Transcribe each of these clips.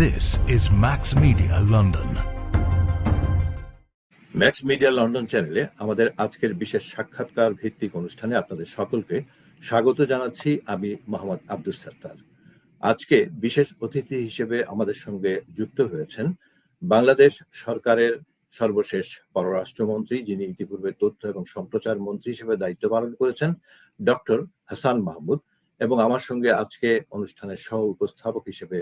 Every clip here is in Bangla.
This is Max Media London. Max Media London চ্যানেলে আমাদের আজকের বিশেষ সাক্ষাৎকার ভিত্তিক অনুষ্ঠানে আপনাদের সকলকে স্বাগত জানাচ্ছি আমি মোহাম্মদ আব্দুল সাত্তার আজকে বিশেষ অতিথি হিসেবে আমাদের সঙ্গে যুক্ত হয়েছেন বাংলাদেশ সরকারের সর্বশেষ পররাষ্ট্রমন্ত্রী, যিনি ইতিপূর্বে তথ্য এবং সম্প্রচার মন্ত্রী হিসেবে দায়িত্ব পালন করেছেন, ডক্টর হাসান মাহমুদ এবং আমার সঙ্গে আজকে অনুষ্ঠানের সহ উপস্থাপক হিসেবে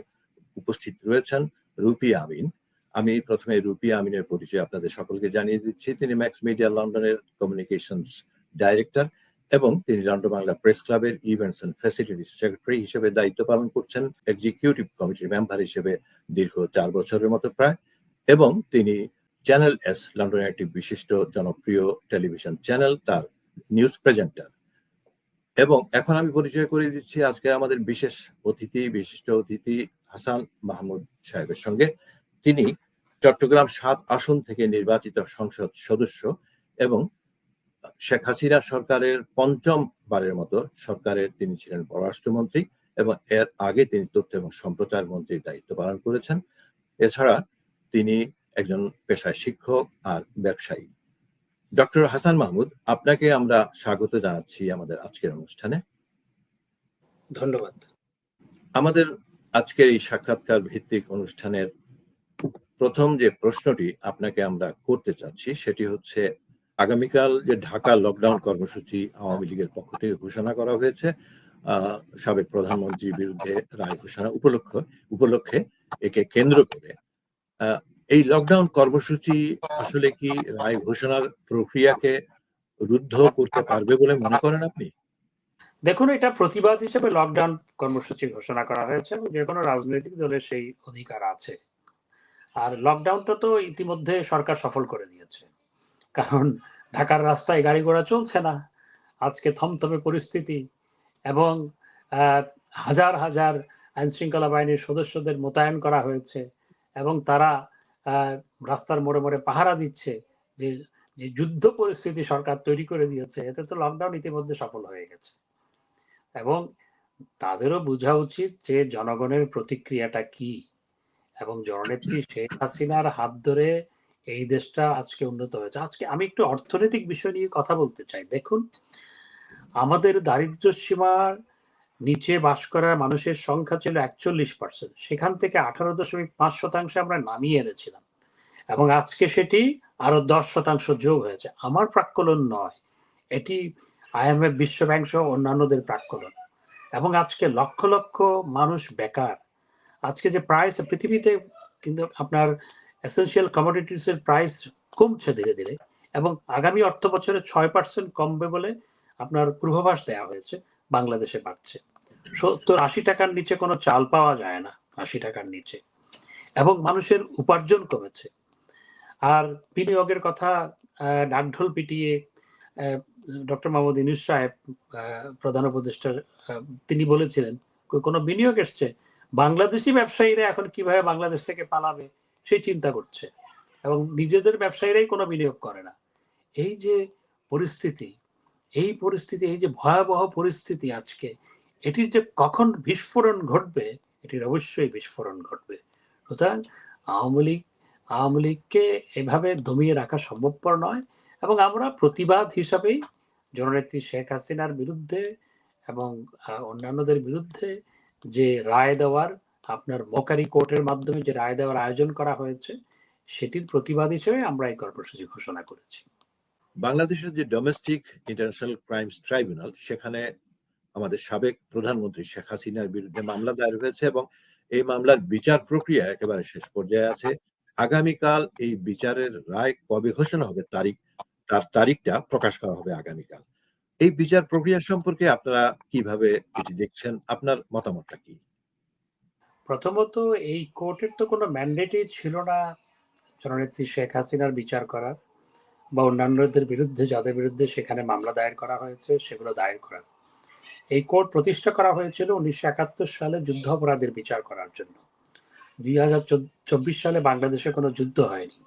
উপস্থিত রয়েছেন রুপি আমিন। আমি প্রথমে রুপি আমিনের পরিচয় আপনাদের সকলকে জানিয়ে দিচ্ছি। তিনি ম্যাক্স মিডিয়া লন্ডনের কমিউনিকেশনস ডাইরেক্টর এবং তিনি লন্ডন বাংলা প্রেস ক্লাবের ইভেন্টস এন্ড ফ্যাসিলিটিস সেক্রেটারি হিসেবে দায়িত্ব পালন করছেন, এক্সিকিউটিভ কমিটির মেম্বার হিসেবে দীর্ঘ চার বছরের মতো প্রায়, এবং তিনি চ্যানেল এস, লন্ডনের একটি বিশিষ্ট জনপ্রিয় টেলিভিশন চ্যানেল, তার নিউজ প্রেজেন্টার। এবং এখন আমি পরিচয় করে দিচ্ছি আজকে আমাদের বিশেষ অতিথি, বিশিষ্ট অতিথি হাসান মাহমুদ সাহেবের সঙ্গে। তিনি চট্টগ্রাম সাত আসন থেকে নির্বাচিত সংসদ সদস্য এবং শেখ হাসিনা সরকারের পঞ্চম বারের মতো সরকারের তিনি ছিলেন পররাষ্ট্রমন্ত্রী এবং এর আগে তিনি তথ্য এবং সম্প্রচার মন্ত্রীর দায়িত্ব পালন করেছেন। এছাড়া তিনি একজন পেশায় শিক্ষক আর ব্যবসায়ী। ডক্টর হাসান মাহমুদ আপনাকে আমরা স্বাগত জানাচ্ছি আমাদের আজকের অনুষ্ঠানে। ধন্যবাদ। আমাদের আজকের এই সাক্ষাৎকার ভিত্তিক অনুষ্ঠানের প্রথম যে প্রশ্নটি আপনাকে আমরা করতে চাচ্ছি সেটি হচ্ছে আগামীকাল যে ঢাকা লকডাউন কর্মসূচি আওয়ামী লীগের পক্ষ থেকে ঘোষণা করা হয়েছে আহ, সাবেক প্রধানমন্ত্রীর বিরুদ্ধে রায় ঘোষণা উপলক্ষ উপলক্ষে একে কেন্দ্র করে আহ, এই লকডাউন কর্মসূচি আসলে কি রায় ঘোষণার প্রক্রিয়াকে রুদ্ধ করতে পারবে বলে মনে করেন আপনি? দেখুন, এটা প্রতিবাদ হিসেবে লকডাউন কর্মসূচি ঘোষণা করা হয়েছে যে কোনো রাজনৈতিক দলের সেই অধিকার আছে। আর লকডাউনটা তো ইতিমধ্যে সরকার সফল করে দিয়েছে। কারণ ঢাকার রাস্তায় গাড়ি ঘোড়া চলছে না। আজকে থমথমে পরিস্থিতি এবং হাজার হাজার আইনশৃঙ্খলা বাহিনীর সদস্যদের মোতায়েন করা হয়েছে এবং তারা রাস্তার মোড়ে মোড়ে পাহারা দিচ্ছে যে যে যুদ্ধ পরিস্থিতি সরকার তৈরি করে দিয়েছে, এতে তো লকডাউন ইতিমধ্যে সফল হয়ে গেছে। এবং তাদেরও বোঝা উচিত যে জনগণের প্রতিক্রিয়াটা কি। এবং জননেত্রী শেখ হাসিনার হাত ধরে এই দেশটা আজকে উন্নত হয়েছে। আজকে আমি একটু অর্থনৈতিক বিষয় নিয়ে কথা বলতে চাই। দেখুন, আমাদের দারিদ্র সীমার নিচে বাস করার মানুষের সংখ্যা ছিল একচল্লিশ পার্সেন্ট সেখান থেকে আঠারো দশমিক পাঁচ শতাংশে আমরা নামিয়ে এনেছিলাম। এবং আজকে সেটি আরও দশ শতাংশ যোগ হয়েছে। আমার প্রাক্কলন নয়। এটি আইএমএফ বিশ্ব ব্যাংক সহ অন্যান্যদের প্রাক্কলন। এবং আজকে লক্ষ লক্ষ মানুষ বেকার। আজকে যে প্রাইস পৃথিবীতে কিন্তু আপনার এসেন্সিয়াল কমোডিটিস এর প্রাইস কমছে ধীরে ধীরে। এবং আগামী অর্থ বছরে ছয় পার্সেন্ট কমবে বলে আপনার পূর্বাভাস দেওয়া হয়েছে। বাংলাদেশে বাড়ছে। সত্তর আশি টাকার নিচে কোনো চাল পাওয়া যায় না, আশি টাকার নিচে। এবং মানুষের উপার্জন কমেছে। আর বিনিয়োগের কথা ডাকঢোল পিটিয়ে ডক্টর মোহাম্মদ ইনুস সাহেব প্রধান উপদেষ্টা তিনি বলেছিলেন কোনো বিনিয়োগ এসছে, বাংলাদেশি ব্যবসায়ীরা এখন কীভাবে বাংলাদেশ থেকে পালাবে, সেই চিন্তা করছে। এবং নিজেদের ব্যবসায়ীরাই কোনো বিনিয়োগ করে না। এই যে পরিস্থিতি এই পরিস্থিতি, এই যে ভয়াবহ পরিস্থিতি আজকে, এটির যে কখন বিস্ফোরণ ঘটবে, এটির অবশ্যই বিস্ফোরণ ঘটবে। সুতরাং আওয়ামী লীগ, আওয়ামী লীগকে এভাবে দমিয়ে রাখা সম্ভবপর নয় এবং আমরা প্রতিবাদ হিসাবেই জননেত্রী শেখ হাসিনার বিরুদ্ধে এবং অন্যান্যদের বিরুদ্ধে যে রায় দেওয়ার, আপনার মোকারি কোর্টের মাধ্যমে যে রায় দেওয়ার আয়োজন করা হয়েছে, সেটির প্রতিবাদ হিসেবে আমরা এই কর্মসূচি ঘোষণা করেছি। বাংলাদেশের যে ডোমেস্টিক ইন্টারন্যাশনাল ক্রাইমস ট্রাইব্যুনাল সেখানে আমাদের সাবেক প্রধানমন্ত্রী শেখ হাসিনার বিরুদ্ধে মামলা দায়ের হয়েছে এবং এই মামলার বিচার প্রক্রিয়া একেবারে শেষ পর্যায়ে আছে। আগামীকাল এই বিচারের রায় কবে ঘোষণা হবে তারিখ, তার তারিখটা প্রকাশ করা হবে আগামীকাল। এই বিচার প্রক্রিয়া সম্পর্কে আপনারা কীভাবে এটি দেখছেন? আপনার মতামতটা কি? প্রথমত এই কোর্টের তো কোনো ম্যান্ডেটই ছিল না, জননেত্রী শেখ হাসিনার বিচার করার। বা অন্যান্যদের বিরুদ্ধে, যাদের বিরুদ্ধে সেখানে মামলা দায়ের করা হয়েছে, সেগুলো দায়ের করা। এই কোর্ট প্রতিষ্ঠা করা হয়েছিল উনিশশো একাত্তর সালে যুদ্ধ অপরাধের বিচার করার জন্য। দুই হাজার চব্বিশ সালে বাংলাদেশে কোনো যুদ্ধ হয়নি।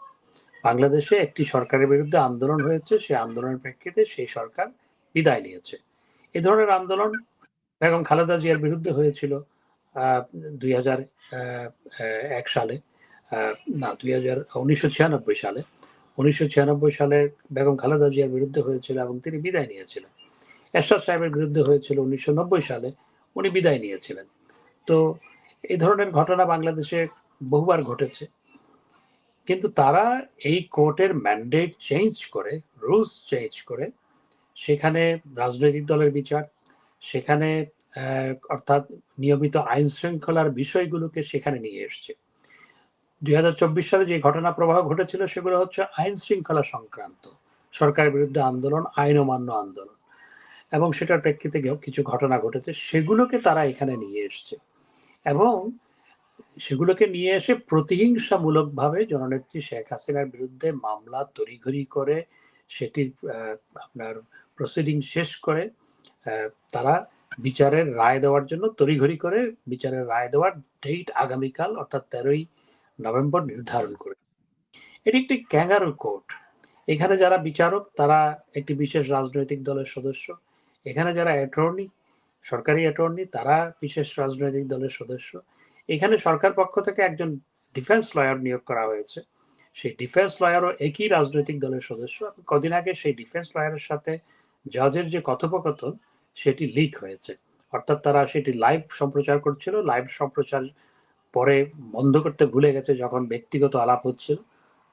বাংলাদেশে একটি সরকারের বিরুদ্ধে আন্দোলন হয়েছে, সেই আন্দোলনের প্রেক্ষিতে সেই সরকার বিদায় নিয়েছে। এ ধরনের আন্দোলন বেগম খালেদা জিয়ার বিরুদ্ধে হয়েছিল দুই হাজার এক সালে না, দুই হাজার সালে। উনিশশো ছিয়ানব্বই সালে বেগম খালেদা জিয়ার বিরুদ্ধে হয়েছিল এবং তিনি বিদায় নিয়েছিলেন। এরশাদ সাহেবের বিরুদ্ধে হয়েছিল উনিশশো নব্বই সালে, উনি বিদায় নিয়েছিলেন। তো এই ধরনের ঘটনা বাংলাদেশে বহুবার ঘটেছে। কিন্তু তারা এই কোর্টের ম্যান্ডেট চেঞ্জ করে রুলস চেঞ্জ করে, সেখানে রাজনৈতিক দলের বিচার, সেখানে অর্থাৎ নিয়মিত আইন শৃঙ্খলার বিষয়গুলোকে সেখানে নিয়ে এসছে। দুই হাজার চব্বিশ সালে যে ঘটনা প্রবাহ ঘটেছিল, সেগুলো হচ্ছে আইন শৃঙ্খলা সংক্রান্ত। সরকারের বিরুদ্ধে আন্দোলন, আইন অমান্য আন্দোলন। এবং সেটার প্রেক্ষিতে কিছু ঘটনা ঘটেছে, সেগুলোকে তারা এখানে নিয়ে এসছে। এবং সেগুলোকে নিয়ে এসে প্রতিহিংসামূলকভাবে জননেত্রী শেখ হাসিনার বিরুদ্ধে মামলা তড়িঘড়ি করে, সেটির আপনার প্রসিডিং শেষ করে তারা বিচারের রায় দেওয়ার জন্য তড়িঘড়ি করে, বিচারের রায় দেওয়ার ডেট আগামীকাল, অর্থাৎ তেরোই নভেম্বর নির্ধারণ করে। এটি একটি ক্যাঙ্গারু কোর্ট। এখানে যারা বিচারক, তারা একটি বিশেষ রাজনৈতিক দলের সদস্য। এখানে যারা অ্যাটর্নি, সরকারি অ্যাটর্নি, তারা বিশেষ রাজনৈতিক দলের সদস্য। এখানে সরকার পক্ষ থেকে একজন ডিফেন্স লয়ার নিয়োগ করা হয়েছে। সেই ডিফেন্স লয়ারও একই রাজনৈতিক দলের সদস্য। কদিন আগে সেই ডিফেন্স লয়ারের সাথে জাজের যে কথোপকথন, সেটি লিক হয়েছে। অর্থাৎ তারা সেটি লাইভ সম্প্রচার করছিল। লাইভ সম্প্রচার পরে বন্ধ করতে ভুলে গেছে যখন ব্যক্তিগত আলাপ হচ্ছিল,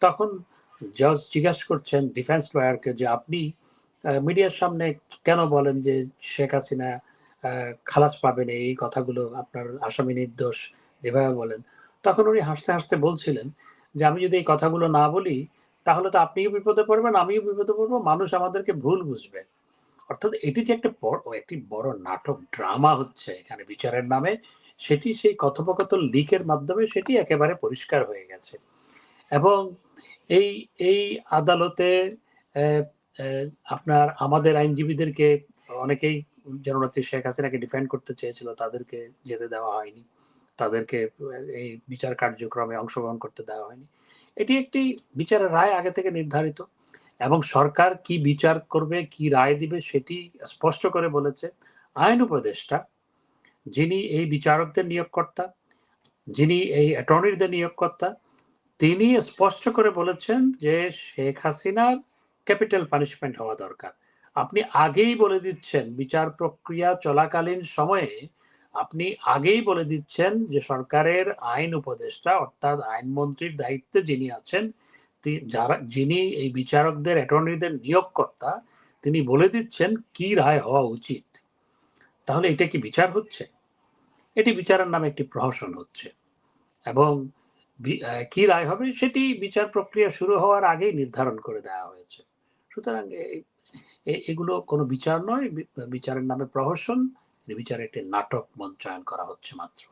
তখন জজ জিজ্ঞাসা করছেন ডিফেন্স লয়ারকে যে আপনি মিডিয়ার সামনে কেন বলেন যে শেখ হাসিনা খালাস পাবেন এই কথাগুলো আপনার আসামি নির্দোষ যেভাবে বলেন। তখন উনি হাসতে হাসতে বলছিলেন যে আমি যদি এই কথাগুলো না বলি, তাহলে তো আপনিও বিপদে পড়বেন, আমিও বিপদে পড়ব, মানুষ আমাদেরকে ভুল বুঝবে। অর্থাৎ এটি যে একটা একটি বড় নাটক ড্রামা হচ্ছে এখানে, বিচারের নামে। সেটি সেই কথোপকথন লিকের মাধ্যমে সেটি একেবারে পরিষ্কার হয়ে গেছে। এবং এই এই আদালতে আপনার আমাদের আইনজীবীদেরকে অনেকেই জননেত্রী শেখ হাসিনাকে ডিফেন্ড করতে চেয়েছিল, তাদেরকে যেতে দেওয়া হয়নি। তাদেরকে এই বিচার কার্যক্রমে অংশগ্রহণ করতে দেওয়া হয়নি। এটি একটি বিচারের রায় আগে থেকে নির্ধারিত এবং সরকার কি বিচার করবে, কি রায় দিবে সেটি স্পষ্ট করে বলেছে। আইন উপদেষ্টা যিনি এই বিচারকদের নিয়োগকর্তা, যিনি এই অ্যাটর্নিদের নিয়োগকর্তা, তিনি স্পষ্ট করে বলেছেন যে শেখ হাসিনার ক্যাপিটাল পানিশমেন্ট হওয়া দরকার। আপনি আগেই বলে দিচ্ছেন বিচার প্রক্রিয়া চলাকালীন সময়ে আপনি আগেই বলে দিচ্ছেন যে সরকারের আইন উপদেষ্টা অর্থাৎ আইনমন্ত্রীর দায়িত্বে যিনি আছেন যারা, যিনি এই বিচারকদের অ্যাটর্নিদের নিয়োগকর্তা, তিনি বলে দিচ্ছেন কি রায় হওয়া উচিত। তাহলে এটা কি বিচার হচ্ছে? এটি বিচারের নামে একটি প্রহসন হচ্ছে। এবং কি রায় হবে সেটি বিচার প্রক্রিয়া শুরু হওয়ার আগেই নির্ধারণ করে দেওয়া হয়েছে। সুতরাং এগুলো কোনো বিচার নয় বিচারের নামে প্রহসন বিচারে একটি নাটক মঞ্চায়ন করা হচ্ছে মাত্র।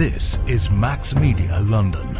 This is Max Media, London.